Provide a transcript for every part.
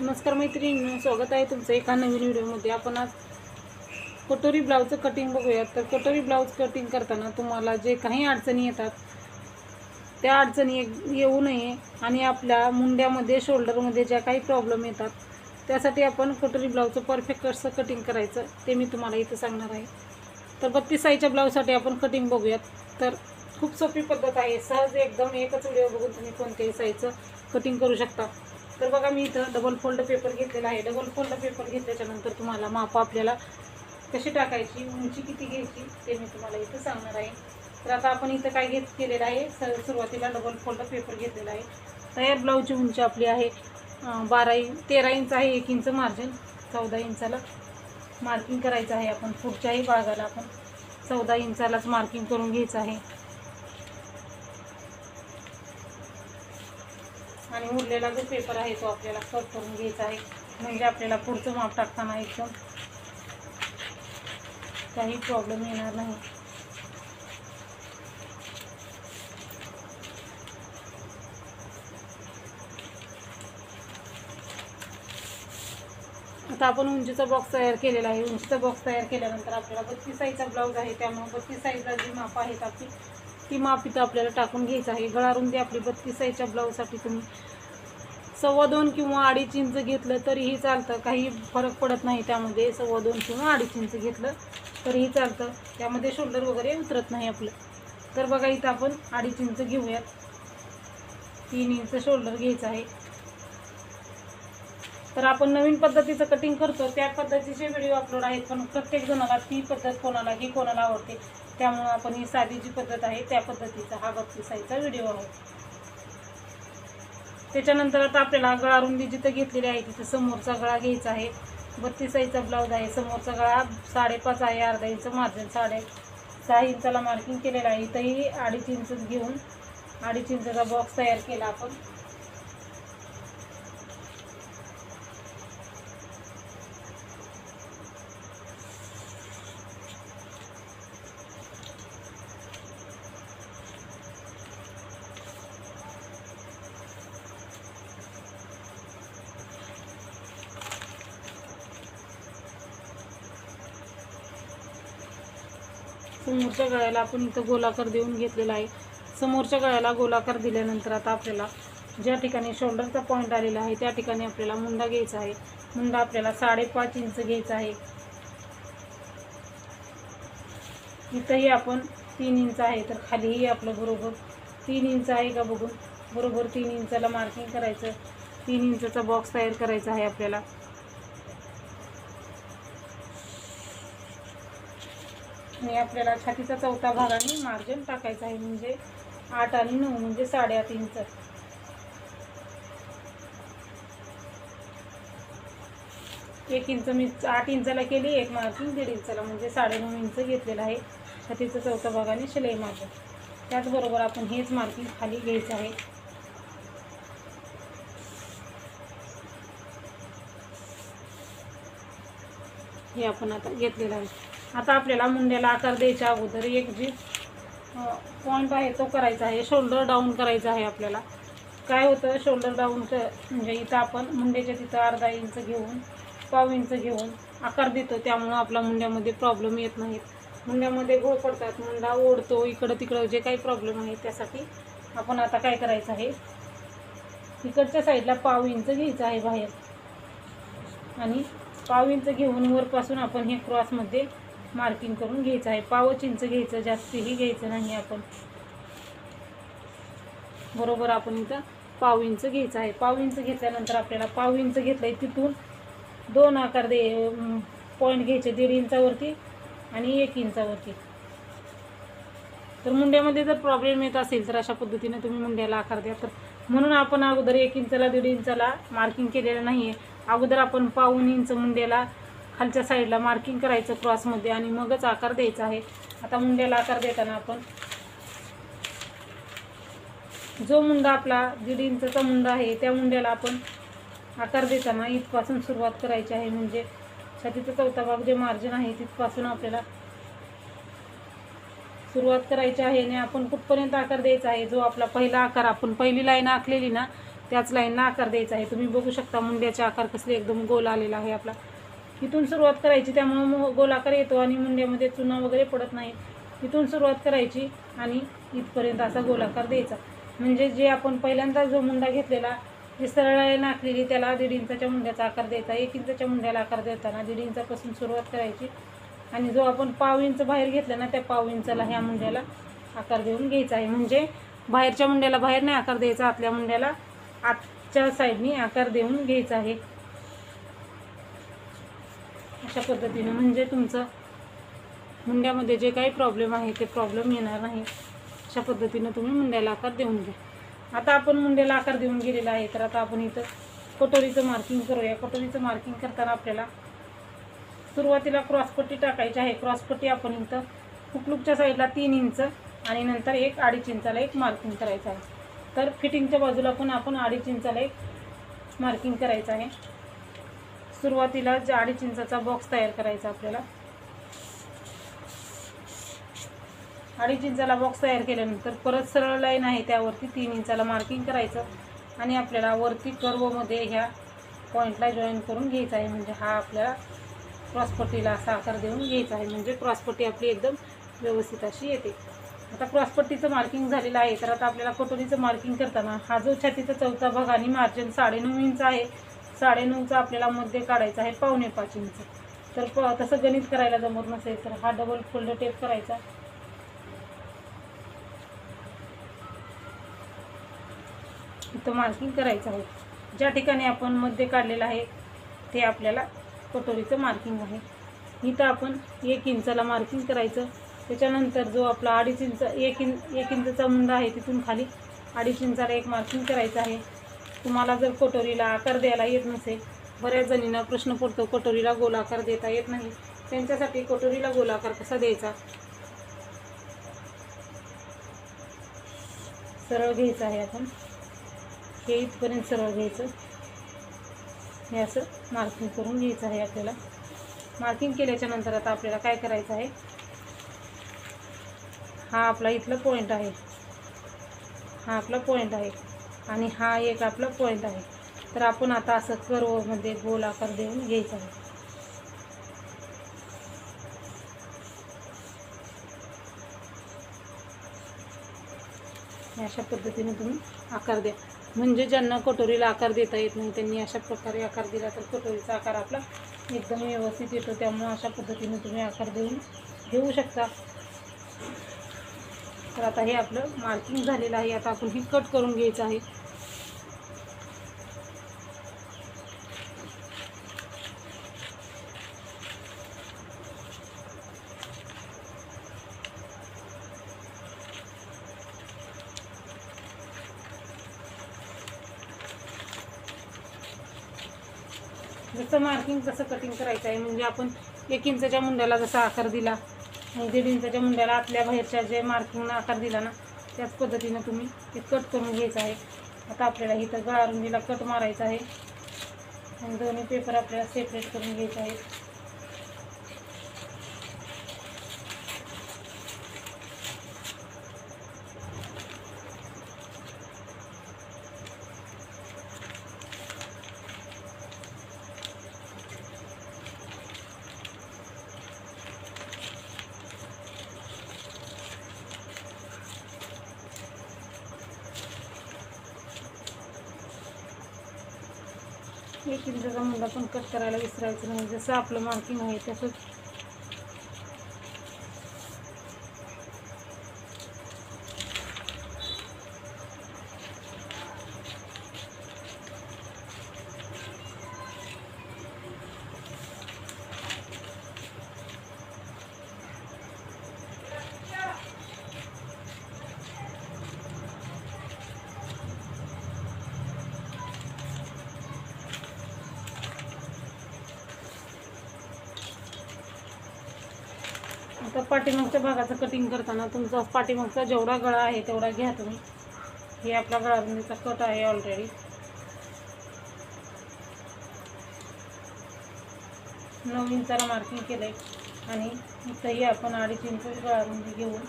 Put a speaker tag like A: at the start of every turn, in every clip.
A: नमस्कार मैत्रिणी स्वागत आहे तुमचं एका नवीन व्हिडिओमध्ये. आपण आज कटोरी ब्लाऊजचं कटिंग बघूयात. तर कटोरी ब्लाऊज कटिंग करताना तुम्हाला जे काही अडचणी येतात त्या अडचणी येऊ नये आणि आपल्या मुंड्यामध्ये शोल्डरमध्ये ज्या काही प्रॉब्लेम येतात त्यासाठी आपण कटोरी ब्लाऊजचं परफेक्ट कसं कटिंग करायचं ते मी तुम्हाला इथं सांगणार आहे. तर बत्तीस साईच्या ब्लाऊजसाठी आपण कटिंग बघूयात. तर खूप सोपी पद्धत आहे. सहज एकदम एकच व्हिडिओ बघून तुम्ही कोणत्याही साईजचं कटिंग करू शकता. तर बघा मी इथं डबल फोल्ड पेपर घेतलेला आहे. डबल फोल्ड पेपर घेतल्याच्यानंतर तुम्हाला माप आपल्याला कशी टाकायची उंची किती घ्यायची ते मी तुम्हाला इथं सांगणार आहे. तर आता आपण इथं काय घेत केलेलं आहे? स सुरुवातीला डबल फोल्ड पेपर घेतलेला आहे. तयार ब्लाऊजची उंची आपली आहे बारा इंच तेरा इंच आहे एक इंच मार्जिन चौदा इंचाला मार्किंग करायचं आहे आपण. पुढच्याही भागाला आपण चौदा इंचालाच मार्किंग करून घ्यायचं आहे. आणि उरलेला जो पेपर आहे तो आपल्याला कट करून घ्यायचा आहे. म्हणजे आपल्याला पुढचं माप टाकताना एकदम काही प्रॉब्लेम येणार नाही. आता आपण उंचीचा बॉक्स तयार केलेला आहे. उंचीचा बॉक्स तयार केल्यानंतर आपल्याला बत्तीस साईजचा ब्लाऊज आहे. त्यामुळे बत्तीस साईजला जी माप आहेत आपली ती माप इथं आपल्याला टाकून घ्यायचं आहे. गळा रुंदी आपली बत्तीस आहेच्या ब्लाऊजसाठी तुम्ही सव्वा दोन किंवा अडीच इंच घेतलं तरीही चालतं. काही फरक पडत नाही त्यामध्ये. सव्वा दोन किंवा अडीच इंच घेतलं तरीही चालतं. त्यामध्ये शोल्डर वगैरे उतरत नाही आपलं. तर बघा इथं आपण अडीच इंच घेऊयात. तीन इंच शोल्डर घ्यायचं आहे. तर आपण नवीन पद्धतीचं कटिंग करतो. त्या पद्धतीचे व्हिडिओ अपलोड आहेत. पण प्रत्येक जणाला ती पद्धत कोणाला ही कोणाला आवडते त्यामुळं आपण ही साधी जी पद्धत आहे त्या पद्धतीचा हा बत्तीस व्हिडिओ आहे. त्याच्यानंतर आता आपल्याला गळा रुंदी जिथं घेतलेली आहे तिथं समोरचा गळा घ्यायचा आहे. बत्तीस साईजचा ब्लाऊज आहे. समोरचा गळा साडेपाच आहे अर्धा इंच मार्जिन साडे सहा इंचाला मार्किंग केलेलं आहे. इथंही अडीच इंच घेऊन अडीच इंचाचा बॉक्स तयार केला आपण. समोरच्या गळ्याला आपण इथं गोलाकार देऊन घेतलेला आहे. समोरच्या गळ्याला गोलाकार दिल्यानंतर आता आपल्याला ज्या ठिकाणी शोल्डरचा पॉईंट आलेला आहे त्या ठिकाणी आपल्याला मुंडा घ्यायचा आहे. मुंडा आपल्याला साडेपाच इंच घ्यायचा आहे. इथंही आपण तीन इंच आहे तर खालीही आपलं बरोबर तीन इंच आहे का बघून? बरोबर तीन इंचाला मार्किंग करायचं. तीन इंचाचा बॉक्स तयार करायचा आहे आपल्याला. आणि आपल्याला छातीचा चौथा भागाने मार्जिन टाकायचं आहे म्हणजे आठ आणि नऊ म्हणजे साडेआठ इंच. एक इंच मी आठ इंचाला केली एक मार्किंग दीड इंचाला म्हणजे साडेनऊ इंच घेतलेलं आहे छातीचा चौथा भागाने शिलाई मार्जिन त्याचबरोबर आपण हेच मार्किंग खाली घ्यायचं आहे. हे आपण आता घेतलेलं आहे. आता आपल्याला मुंड्याला आकार द्यायच्या अगोदर एक जी पॉईंट आहे तो करायचा आहे. शोल्डर डाऊन करायचा आहे आपल्याला. काय होतं? शोल्डर डाऊनचं म्हणजे इथं आपण मुंड्याच्या तिथं अर्धा इंच घेऊन पाव इंच घेऊन आकार देतो. त्यामुळं आपल्या मुंड्यामध्ये प्रॉब्लेम येत नाहीत मुंड्यामध्ये घोळ पडतात. मुंडा ओढतो. इकडं तिकडं जे काही प्रॉब्लेम आहे त्यासाठी आपण आता काय करायचं आहे? इकडच्या साईडला पाव इंच घ्यायचं आहे बाहेर. आणि पाव इंच घेऊन वरपासून आपण हे क्रॉसमध्ये मार्किंग करून घ्यायचं आहे. पावच चिंच घ्यायचं जास्तीही घ्यायचं नाही आपण. बरोबर आपण इथं पाव इंच घ्यायचं आहे. पाव इंच घेतल्यानंतर आपल्याला पाव इंच घेतलं आहे तिथून दोन आकार दे पॉईंट घ्यायचे दीड इंचावरती आणि एक इंचावरती. तर मुंड्यामध्ये जर प्रॉब्लेम येत असेल तर अशा पद्धतीने तुम्ही मुंड्याला आकार द्या. तर म्हणून आपण अगोदर एक इंचाला दीड इंचाला मार्किंग केलेलं नाही आहे अगोदर आपण पाऊन इंच मुंड्याला खालच्या साईडला मार्किंग करायचं क्रॉसमध्ये आणि मगच आकार द्यायचा आहे. आता मुंड्याला आकार देताना आपण जो मुंडा आपला दीड इंचचा मुंडा आहे त्या मुंड्याला आपण आकार देताना इथपासून सुरुवात करायची आहे. म्हणजे छातीचा चौथा भाग जे मार्जिन आहे तिथपासून आपल्याला सुरुवात करायची आहे आणि आपण कुठपर्यंत आकार द्यायचा आहे जो आपला पहिला आकार आपण पहिली लाईन आखलेली ना त्याच लाईनला आकार द्यायचा आहे. तुम्ही बघू शकता मुंड्याचा आकार कसले एकदम गोल आलेला आहे आपला. इथून सुरुवात करायची त्यामुळं मो- गोलाकार येतो आणि मुंड्यामध्ये चुना वगैरे पडत नाही इथून सुरुवात करायची आणि इथपर्यंत असा गोलाकार द्यायचा. म्हणजे जे आपण पहिल्यांदा जो मुंडा घेतलेला जी सरळ लाईन त्याला दीड इंचाच्या मुंड्याचा आकार द्यायचा एक इंचाच्या मुंड्याला आकार देताना दीड इंचापासून सुरुवात करायची. आणि जो आपण पाव इंच बाहेर घेतला ना त्या पाव इंचाला ह्या मुंड्याला आकार देऊन घ्यायचा आहे. म्हणजे बाहेरच्या मुंड्याला बाहेर नाही आकार द्यायचा आतल्या मुंड्याला आतच्या साईडनी आकार देऊन घ्यायचा आहे. अशा पद्धतीनं. म्हणजे तुमचं मुंड्यामध्ये जे काही प्रॉब्लेम आहे ते प्रॉब्लेम येणार नाही. अशा पद्धतीनं तुम्ही मुंड्याला आकार देऊन घ्या. आता आपण मुंड्याला आकार देऊन गेलेला आहे तर आता आपण इथं कटोरीचं मार्किंग करूया. कटोरीचं मार्किंग करताना आपल्याला सुरुवातीला क्रॉसपट्टी टाकायची आहे. क्रॉसपट्टी आपण इथं हुकलूकच्या साईडला तीन इंच आणि नंतर एक अडीच इंचाला एक मार्किंग करायचं आहे. तर फिटिंगच्या बाजूला पण आपण अडीच इंचाला एक मार्किंग करायचं आहे. सुरुवातीला जे अडीच इंचाचा बॉक्स तयार करायचा आपल्याला. अडीच इंचाला बॉक्स तयार केल्यानंतर परत सरळ लाईन आहे त्यावरती तीन इंचाला मार्किंग करायचं आणि आपल्याला वरती कर्वमध्ये ह्या पॉईंटला जॉईन करून घ्यायचा आहे. म्हणजे हा आपल्याला क्रॉसपट्टीला असा आकार देऊन घ्यायचा आहे. म्हणजे क्रॉसपट्टी आपली एकदम व्यवस्थित अशी येते. आता क्रॉसपट्टीचं मार्किंग झालेलं आहे. तर आता आपल्याला कटोरीचं मार्किंग करताना हा जो छातीचा चौथा भाग आणि मार्जिन साडेनऊ इंच आहे साडेनऊचा आपल्याला मध्ये काढायचा आहे पावणे पाच इंच तर प तसं गणित करायला जमत नसेल तर हा डबल फोल्ड टेप करायचा. इथं मार्किंग करायचं आहे. ज्या ठिकाणी आपण मध्ये काढलेलं आहे ते आपल्याला कटोरीचं मार्किंग आहे. इथं आपण एक इंचाला मार्किंग करायचं. त्याच्यानंतर जो आपला अडीच इंच एक इन एक इंचचा मुंडा आहे तिथून खाली अडीच इंचाला एक मार्किंग करायचं आहे. तुम्हाला जर कटोरीला आकार द्यायला येत नसेल बऱ्याच जणींना प्रश्न पडतो कटोरीला गोलाकार देता येत नाही. त्यांच्यासाठी कटोरीला गोलाकार कसा द्यायचा? सरळ घ्यायचं आहे आपण. हे इथपर्यंत सरळ घ्यायचं. हे असं मार्किंग करून घ्यायचं आहे आपल्याला. मार्किंग केल्याच्यानंतर आता आपल्याला काय करायचं आहे? हा आपला इथला पॉईंट आहे. हा आपला पॉईंट आहे. आणि हा एक आपला पॉईंट आहे. तर आपण आता असं कर्वमध्ये म्हणजे गोल आकार देऊन घ्यायचा आहे. अशा पद्धतीने तुम्ही आकार द्या. म्हणजे ज्यांना कटोरीला आकार देता येत नाही त्यांनी अशा प्रकारे आकार दिला तर कटोरीचा आकार आपला एकदम व्यवस्थित येतो. त्यामुळे अशा पद्धतीने तुम्ही आकार देऊन घेऊ शकता. तर आता हे आपलं मार्किंग झालेलं आहे. आता आपण हे कट करून घ्यायचं आहे. जसं मार्किंग तसं कटिंग करायचं आहे म्हणजे आपण एक इंचाच्या मुंड्याला जसा आकार दिला आणि दीड इंचाच्या मुंड्याला आतल्या बाहेरच्या जे मार्किंगला आकार दिला ना त्याच पद्धतीनं तुम्ही ते कट करून घ्यायचं आहे. आता आपल्याला इथं गळारुंदीला कट मारायचा आहे. आणि दोन्ही पेपर आपल्याला सेपरेट करून घ्यायचे आहेत. एक इंचाचा मुंडा पण कट करायला विसरायचं नाही जसं आपलं मार्किंग आहे तसंच आता पाठीमागच्या भागाचं कटिंग करताना तुमचा पाठीमागचा जेवढा गळा आहे तेवढा घ्या तुम्ही. हे आपला गळाबंदीचा कट आहे ऑलरेडी नऊ इंचाला मार्किंग केलं आहे आणि इथंही आपण अडीच इंच गळाबंदी घेऊन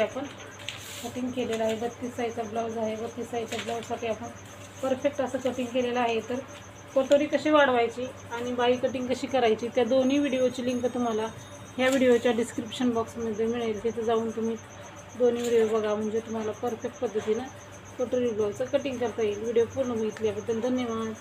A: आपण. कटिंग केलेलं आहे बत्तीस साईजचा ब्लाऊज आहे बत्तीस साईजच्या ब्लाऊजसाठी आपण परफेक्ट असं कटिंग केलेलं आहे. तर कटोरी कशी वाढवायची आणि बाई कटिंग कशी करायची त्या दोन्ही व्हिडिओची लिंक तुम्हाला ह्या व्हिडिओच्या डिस्क्रिप्शन बॉक्समध्ये मिळेल. तिथे जाऊन तुम्ही दोन्ही व्हिडिओ बघा. म्हणजे तुम्हाला परफेक्ट पद्धतीनं कटोरी ब्लाऊजचं कटिंग करता येईल. व्हिडिओ पूर्ण बघितल्याबद्दल धन्यवाद.